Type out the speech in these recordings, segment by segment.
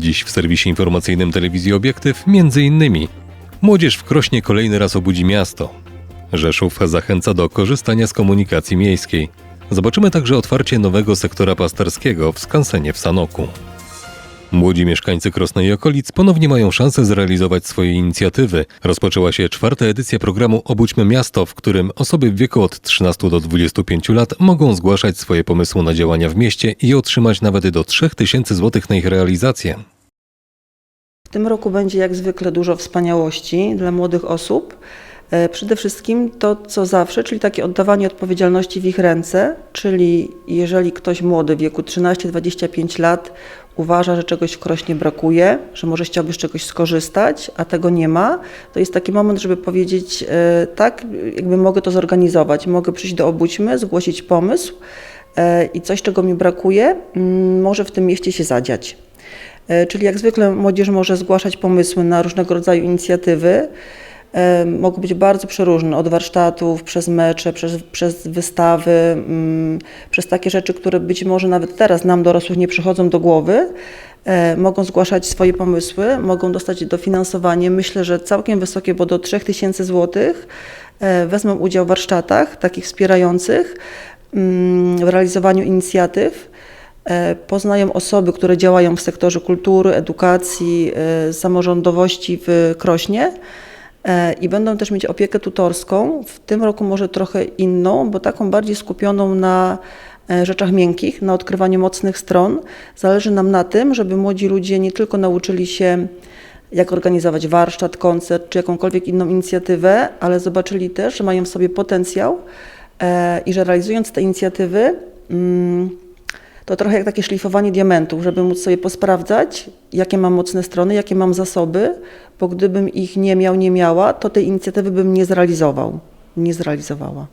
Dziś w serwisie informacyjnym telewizji Obiektyw innymi Młodzież w Krośnie kolejny raz obudzi miasto. Rzeszów zachęca do korzystania z komunikacji miejskiej. Zobaczymy także otwarcie nowego sektora pasterskiego w skansenie w Sanoku. Młodzi mieszkańcy Krosnej i okolic ponownie mają szansę zrealizować swoje inicjatywy. Rozpoczęła się czwarta edycja programu Obudźmy Miasto, w którym osoby w wieku od 13 do 25 lat mogą zgłaszać swoje pomysły na działania w mieście i otrzymać nawet do 3000 zł na ich realizację. W tym roku będzie jak zwykle dużo wspaniałości dla młodych osób. E, Przede wszystkim to, co zawsze, czyli takie oddawanie odpowiedzialności w ich ręce, czyli jeżeli ktoś młody w wieku 13-25 lat uważa, że czegoś w Krośnie brakuje, że może chciałby z czegoś skorzystać, a tego nie ma, to jest taki moment, żeby powiedzieć e, tak, jakby mogę to zorganizować, mogę przyjść do Obudźmy, zgłosić pomysł e, i coś, czego mi brakuje, mm, może w tym mieście się zadziać. E, Czyli jak zwykle młodzież może zgłaszać pomysły na różnego rodzaju inicjatywy. Mogą być bardzo przeróżne, od warsztatów, przez mecze, przez, przez wystawy, mm, przez takie rzeczy, które być może nawet teraz nam dorosłych nie przychodzą do głowy. E, Mogą zgłaszać swoje pomysły, mogą dostać dofinansowanie, myślę, że całkiem wysokie, bo do 3000 zł. E, Wezmą udział w warsztatach takich wspierających mm, w realizowaniu inicjatyw. E, Poznają osoby, które działają w sektorze kultury, edukacji, samorządowości w Krośnie i będą też mieć opiekę tutorską. W tym roku może trochę inną, bo taką bardziej skupioną na e, rzeczach miękkich, na odkrywaniu mocnych stron. Zależy nam na tym, żeby młodzi ludzie nie tylko nauczyli się jak organizować warsztat, koncert czy jakąkolwiek inną inicjatywę, ale zobaczyli też, że mają w sobie potencjał e, i że realizując te inicjatywy, mm, to trochę jak takie szlifowanie diamentów, żeby móc sobie posprawdzać, jakie mam mocne strony, jakie mam zasoby, bo gdybym ich nie miał, nie miała, to tej inicjatywy bym nie zrealizował, nie zrealizowała.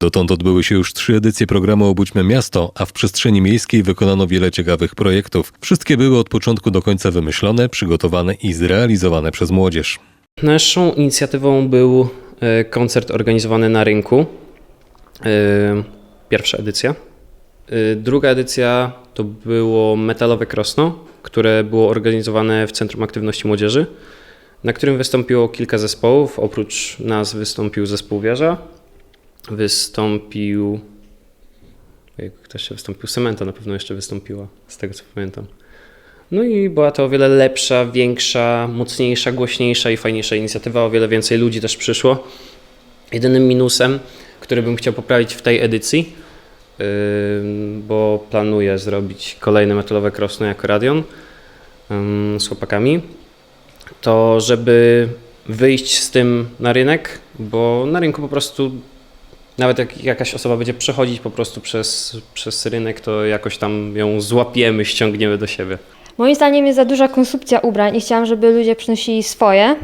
Dotąd odbyły się już trzy edycje programu Obudźmy Miasto, a w przestrzeni miejskiej wykonano wiele ciekawych projektów. Wszystkie były od początku do końca wymyślone, przygotowane i zrealizowane przez młodzież. Naszą inicjatywą był e, koncert organizowany na rynku. E, Pierwsza edycja. E, Druga edycja to było Metalowe Krosno, które było organizowane w Centrum Aktywności Młodzieży, na którym wystąpiło kilka zespołów. Oprócz nas wystąpił zespół Wieża, wystąpił. Ktoś jeszcze wystąpił, Sementa na pewno jeszcze wystąpiła, z tego co pamiętam. No i była to o wiele lepsza, większa, mocniejsza, głośniejsza i fajniejsza inicjatywa. O wiele więcej ludzi też przyszło. Jedynym minusem, który bym chciał poprawić w tej edycji, bo planuję zrobić kolejne metalowe krosno jako Radion z chłopakami, to żeby wyjść z tym na rynek, bo na rynku po prostu nawet jak jakaś osoba będzie przechodzić po prostu przez, przez rynek, to jakoś tam ją złapiemy, ściągniemy do siebie. Moim zdaniem jest za duża konsumpcja ubrań i chciałam, żeby ludzie przynosili swoje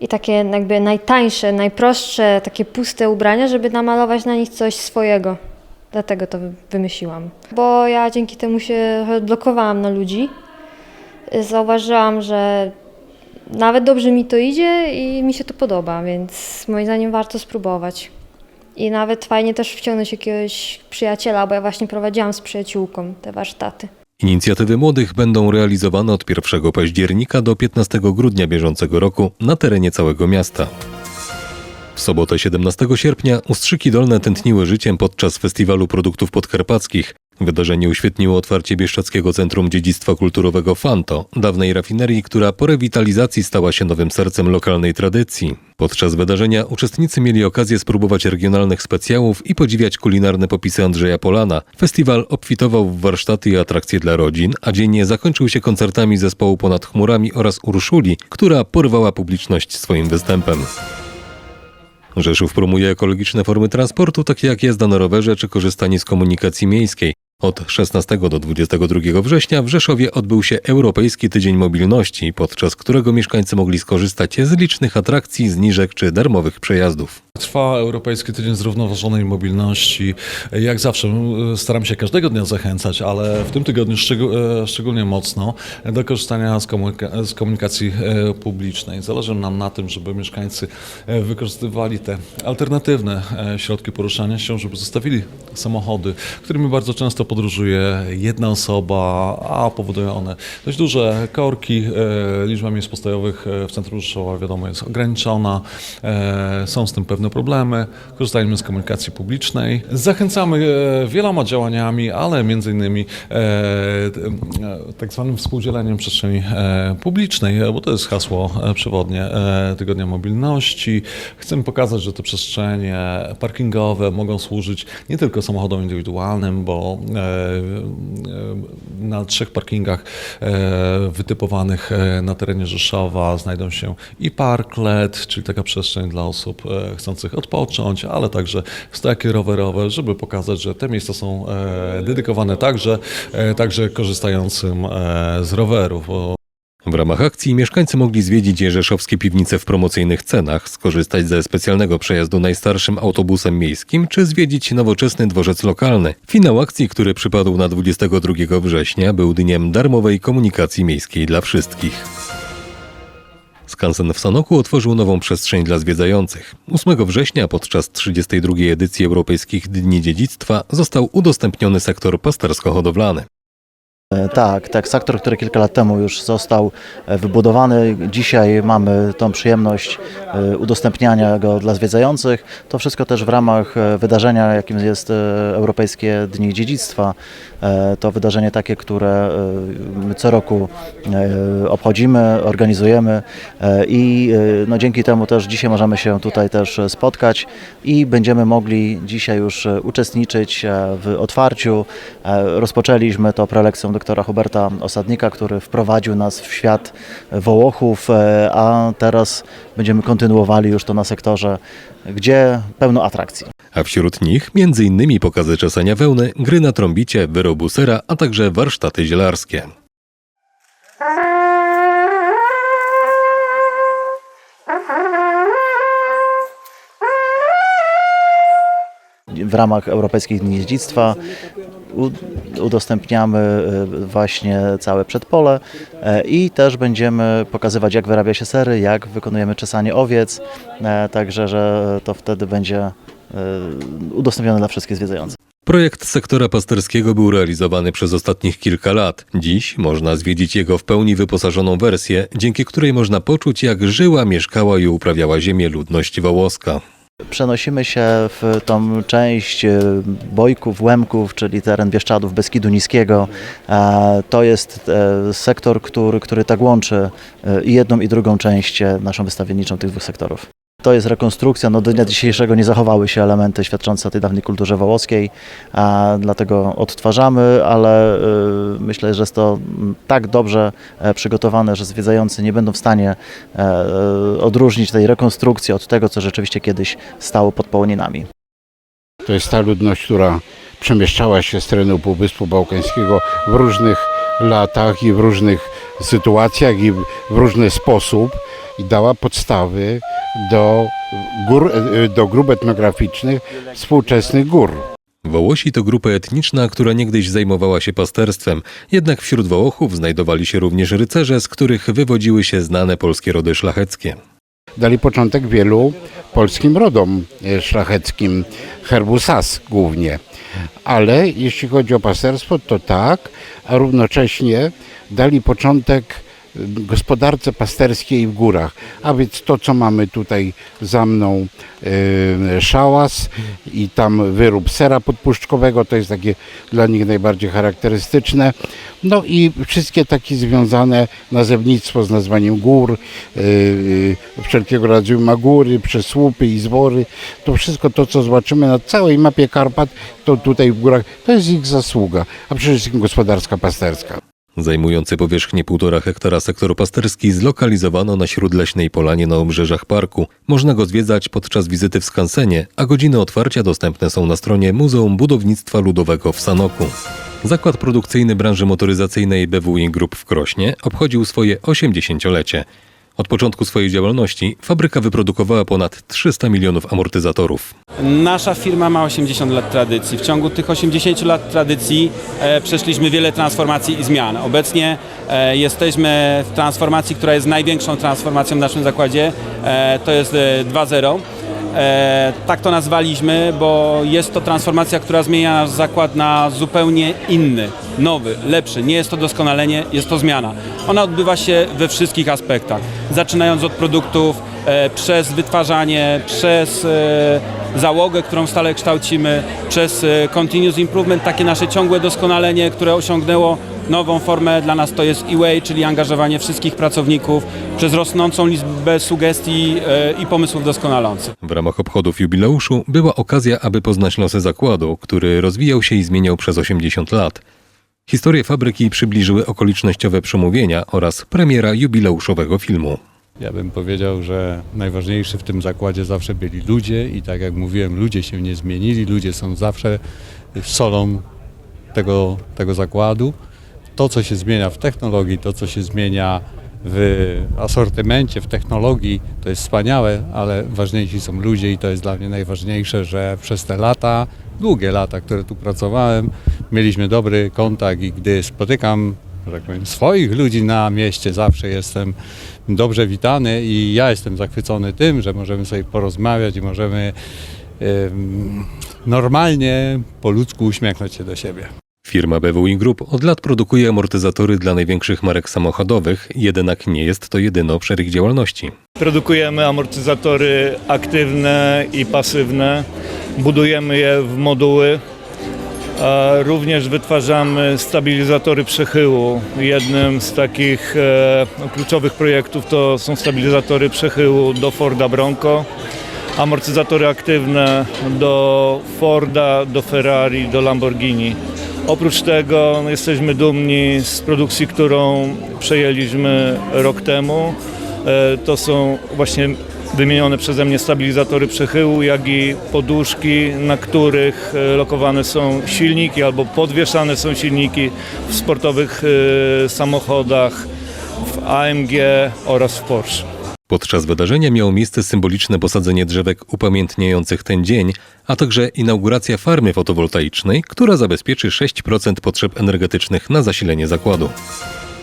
i takie jakby najtańsze, najprostsze, takie puste ubrania, żeby namalować na nich coś swojego. Dlatego to wy- wymyśliłam. Bo ja dzięki temu się odblokowałam na ludzi. Zauważyłam, że nawet dobrze mi to idzie i mi się to podoba, więc moim zdaniem warto spróbować. I nawet fajnie też wciągnąć jakiegoś przyjaciela, bo ja właśnie prowadziłam z przyjaciółką te warsztaty. Inicjatywy młodych będą realizowane od 1 października do 15 grudnia bieżącego roku na terenie całego miasta. W sobotę 17 sierpnia Ustrzyki Dolne tętniły życiem podczas Festiwalu Produktów Podkarpackich. Wydarzenie uświetniło otwarcie Bieszczadzkiego Centrum Dziedzictwa Kulturowego Fanto, dawnej rafinerii, która po rewitalizacji stała się nowym sercem lokalnej tradycji. Podczas wydarzenia uczestnicy mieli okazję spróbować regionalnych specjałów i podziwiać kulinarne popisy Andrzeja Polana. Festiwal obfitował w warsztaty i atrakcje dla rodzin, a dzień zakończył się koncertami zespołu Ponad Chmurami oraz Urszuli, która porwała publiczność swoim występem. Rzeszów promuje ekologiczne formy transportu, takie jak jazda na rowerze czy korzystanie z komunikacji miejskiej. Od 16 do 22 września w Rzeszowie odbył się Europejski Tydzień Mobilności, podczas którego mieszkańcy mogli skorzystać z licznych atrakcji, zniżek czy darmowych przejazdów. Trwa Europejski Tydzień Zrównoważonej Mobilności. Jak zawsze staram się każdego dnia zachęcać, ale w tym tygodniu e, szczególnie mocno do korzystania z, komunika- z komunikacji e, publicznej. Zależy nam na tym, żeby mieszkańcy e, wykorzystywali te alternatywne środki poruszania się, żeby zostawili samochody, którymi bardzo często podróżuje jedna osoba, a powodują one dość duże korki. Liczba miejsc postojowych w centrum Rzeszowa wiadomo jest ograniczona. Są z tym pewne problemy. Korzystajmy z komunikacji publicznej. Zachęcamy e, wieloma działaniami, ale między innymi e, e, tak zwanym współdzieleniem przestrzeni publicznej, bo to jest hasło przewodnie Tygodnia Mobilności. Chcemy pokazać, że te przestrzenie parkingowe mogą służyć nie tylko samochodom indywidualnym, bo na trzech parkingach wytypowanych na terenie Rzeszowa znajdą się i parklet, czyli taka przestrzeń dla osób e, chcących odpocząć, ale także stojaki rowerowe, żeby pokazać, że te miejsca są e, dedykowane także, e, także korzystającym e, z rowerów. W ramach akcji mieszkańcy mogli zwiedzić rzeszowskie piwnice w promocyjnych cenach, skorzystać ze specjalnego przejazdu najstarszym autobusem miejskim, czy zwiedzić nowoczesny dworzec lokalny. Finał akcji, który przypadł na 22 września, był dniem darmowej komunikacji miejskiej dla wszystkich. Skansen w Sanoku otworzył nową przestrzeń dla zwiedzających. 8 września podczas 32. edycji Europejskich Dni Dziedzictwa został udostępniony sektor pastersko-hodowlany. E, Tak, tak, sektor, który kilka lat temu już został e, wybudowany. Dzisiaj mamy tą przyjemność e, udostępniania go dla zwiedzających. To wszystko też w ramach wydarzenia, jakim jest Europejskie Dni Dziedzictwa. To wydarzenie takie, które co roku obchodzimy, organizujemy i no, dzięki temu też dzisiaj możemy się tutaj też spotkać i będziemy mogli dzisiaj już uczestniczyć w otwarciu. Rozpoczęliśmy to prelekcją doktora Huberta Osadnika, który wprowadził nas w świat Wołochów, e, a teraz będziemy kontynuowali już to na sektorze, gdzie pełno atrakcji. A wśród nich m.in. pokazy czesania wełny, gry na trąbicie, wyrobu sera, a także warsztaty zielarskie. w ramach Europejskich Dni Dziedzictwa udostępniamy e, właśnie całe przedpole e, i też będziemy pokazywać jak wyrabia się sery, jak wykonujemy czesanie owiec, e, także że to wtedy będzie udostępnione dla wszystkich zwiedzających. Projekt sektora pasterskiego był realizowany przez ostatnich kilka lat. Dziś można zwiedzić jego w pełni wyposażoną wersję, dzięki której można poczuć, jak żyła, mieszkała i uprawiała ziemię ludność wołoska. Przenosimy się w tą część e, Bojków, Łemków, czyli teren Bieszczadów, Beskidu Niskiego. E, To jest e, sektor, który, który tak łączy e, i jedną i drugą część naszą wystawienniczą tych dwóch sektorów. To jest rekonstrukcja, no do dnia dzisiejszego nie zachowały się elementy świadczące o tej dawnej kulturze wołoskiej, a dlatego odtwarzamy, ale e, myślę, że jest to tak dobrze e, przygotowane, że zwiedzający nie będą w stanie e, e, odróżnić tej rekonstrukcji od tego, co rzeczywiście kiedyś stało pod połoninami. To jest ta ludność, która przemieszczała się z terenu Półwyspu Bałkańskiego w różnych latach i w różnych sytuacjach i w różny sposób i dała podstawy do gór, e, do grup etnograficznych współczesnych gór. Wołosi to grupa etniczna, która niegdyś zajmowała się pasterstwem, jednak wśród Wołochów znajdowali się również rycerze, z których wywodziły się znane polskie rody szlacheckie. Dali początek wielu polskim rodom e, szlacheckim, herbu Sas głównie. Ale jeśli chodzi o pasterstwo, to tak, a równocześnie dali początek gospodarce pasterskiej w górach. A więc to, co mamy tutaj za mną, e, szałas i tam wyrób sera podpuszczkowego, to jest takie dla nich najbardziej charakterystyczne. No i wszystkie takie związane nazewnictwo z nazwaniem gór, yy, yy, wszelkiego rodzaju magóry, przesłupy i zwory, to wszystko to, co zobaczymy na całej mapie Karpat, to tutaj w górach, to jest ich zasługa, a przede wszystkim gospodarska pasterska. Zajmujący powierzchnię 1,5 hektara sektor pasterski zlokalizowano na śródleśnej polanie na obrzeżach parku. Można go zwiedzać podczas wizyty w skansenie, a godziny otwarcia dostępne są na stronie Muzeum Budownictwa Ludowego w Sanoku. Zakład produkcyjny branży motoryzacyjnej BWI Group w Krośnie obchodził swoje 80-lecie. Od początku swojej działalności fabryka wyprodukowała ponad 300 milionów amortyzatorów. Nasza firma ma 80 lat tradycji. W ciągu tych 80 lat tradycji e, przeszliśmy wiele transformacji i zmian. Obecnie e, jesteśmy w transformacji, która jest największą transformacją w naszym zakładzie. E, to jest e, 2.0. E, tak to nazwaliśmy, bo jest to transformacja, która zmienia nasz zakład na zupełnie inny, nowy, lepszy. Nie jest to doskonalenie, jest to zmiana. Ona odbywa się we wszystkich aspektach, zaczynając od produktów, e, przez wytwarzanie, przez e, załogę, którą stale kształcimy, przez e, continuous improvement, takie nasze ciągłe doskonalenie, które osiągnęło nową formę. Dla nas to jest e-way, czyli angażowanie wszystkich pracowników przez rosnącą liczbę sugestii e, i pomysłów doskonalących. W ramach obchodów jubileuszu była okazja, aby poznać losy zakładu, który rozwijał się i zmieniał przez 80 lat. Historię fabryki przybliżyły okolicznościowe przemówienia oraz premiera jubileuszowego filmu. Ja bym powiedział, że najważniejszy w tym zakładzie zawsze byli ludzie i tak jak mówiłem, ludzie się nie zmienili, ludzie są zawsze solą tego, tego zakładu. To, co się zmienia w technologii, to, co się zmienia w asortymencie, w technologii, to jest wspaniałe, ale ważniejsi są ludzie i to jest dla mnie najważniejsze, że przez te lata, długie lata, które tu pracowałem, mieliśmy dobry kontakt i gdy spotykam że tak powiem, swoich ludzi na mieście zawsze jestem dobrze witany i ja jestem zachwycony tym, że możemy sobie porozmawiać i możemy em, normalnie, po ludzku uśmiechnąć się do siebie. Firma BWI Group od lat produkuje amortyzatory dla największych marek samochodowych, jednak nie jest to jedyny obszar ich działalności. Produkujemy amortyzatory aktywne i pasywne. Budujemy je w moduły. Również wytwarzamy stabilizatory przechyłu. Jednym z takich e, kluczowych projektów to są stabilizatory przechyłu do Forda Bronco. Amortyzatory aktywne do Forda, do Ferrari, do Lamborghini. Oprócz tego jesteśmy dumni z produkcji, którą przejęliśmy rok temu. E, To są właśnie wymienione przeze mnie stabilizatory przechyłu, jak i poduszki, na których e, lokowane są silniki albo podwieszane są silniki w sportowych e, samochodach, w AMG oraz w Porsche. Podczas wydarzenia miało miejsce symboliczne posadzenie drzewek upamiętniających ten dzień, a także inauguracja farmy fotowoltaicznej, która zabezpieczy 6% potrzeb energetycznych na zasilenie zakładu.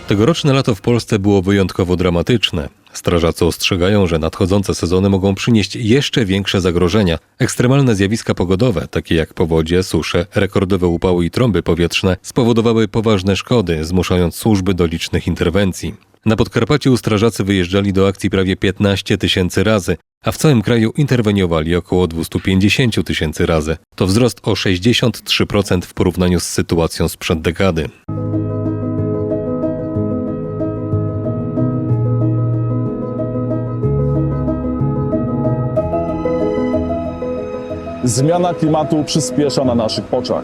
Tegoroczne lato w Polsce było wyjątkowo dramatyczne. Strażacy ostrzegają, że nadchodzące sezony mogą przynieść jeszcze większe zagrożenia. Ekstremalne zjawiska pogodowe, takie jak powodzie, susze, rekordowe upały i trąby powietrzne, spowodowały poważne szkody, zmuszając służby do licznych interwencji. Na Podkarpaciu strażacy wyjeżdżali do akcji prawie 15 tysięcy razy, a w całym kraju interweniowali około 250 tysięcy razy. To wzrost o 63% w porównaniu z sytuacją sprzed dekady. Zmiana klimatu przyspiesza na naszych oczach.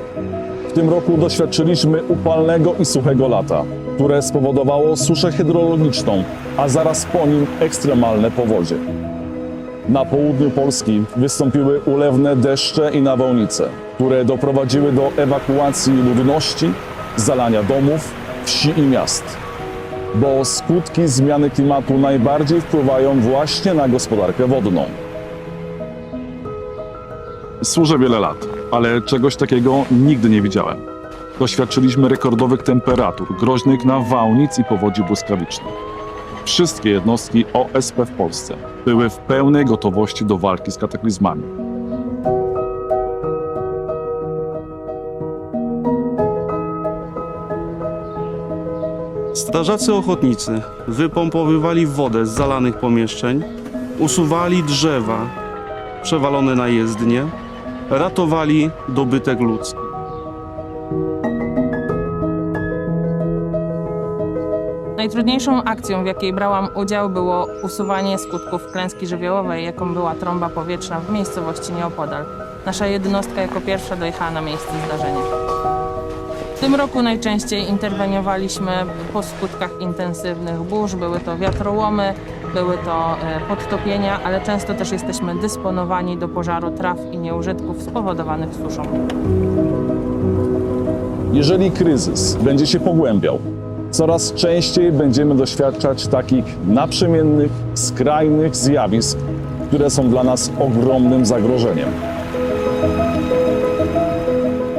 W tym roku doświadczyliśmy upalnego i suchego lata, które spowodowało suszę hydrologiczną, a zaraz po nim ekstremalne powodzie. Na południu Polski wystąpiły ulewne deszcze i nawałnice, które doprowadziły do ewakuacji ludności, zalania domów, wsi i miast. Bo skutki zmiany klimatu najbardziej wpływają właśnie na gospodarkę wodną. Służę wiele lat, ale czegoś takiego nigdy nie widziałem. Doświadczyliśmy rekordowych temperatur, groźnych nawałnic i powodzi błyskawicznych. Wszystkie jednostki OSP w Polsce były w pełnej gotowości do walki z kataklizmami. Strażacy ochotnicy wypompowywali wodę z zalanych pomieszczeń, usuwali drzewa przewalone na jezdnie, ratowali dobytek ludzki. Najtrudniejszą akcją, w jakiej brałam udział, było usuwanie skutków klęski żywiołowej, jaką była trąba powietrzna w miejscowości nieopodal. Nasza jednostka jako pierwsza dojechała na miejsce zdarzenia. W tym roku najczęściej interweniowaliśmy po skutkach intensywnych burz. Były to wiatrołomy, były to e, podtopienia, ale często też jesteśmy dysponowani do pożaru traw i nieużytków spowodowanych suszą. Jeżeli kryzys będzie się pogłębiał, Coraz częściej będziemy doświadczać takich naprzemiennych, skrajnych zjawisk, które są dla nas ogromnym zagrożeniem.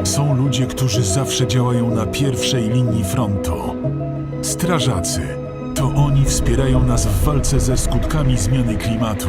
Są ludzie, którzy zawsze działają na pierwszej linii frontu. Strażacy. To oni wspierają nas w walce ze skutkami zmiany klimatu.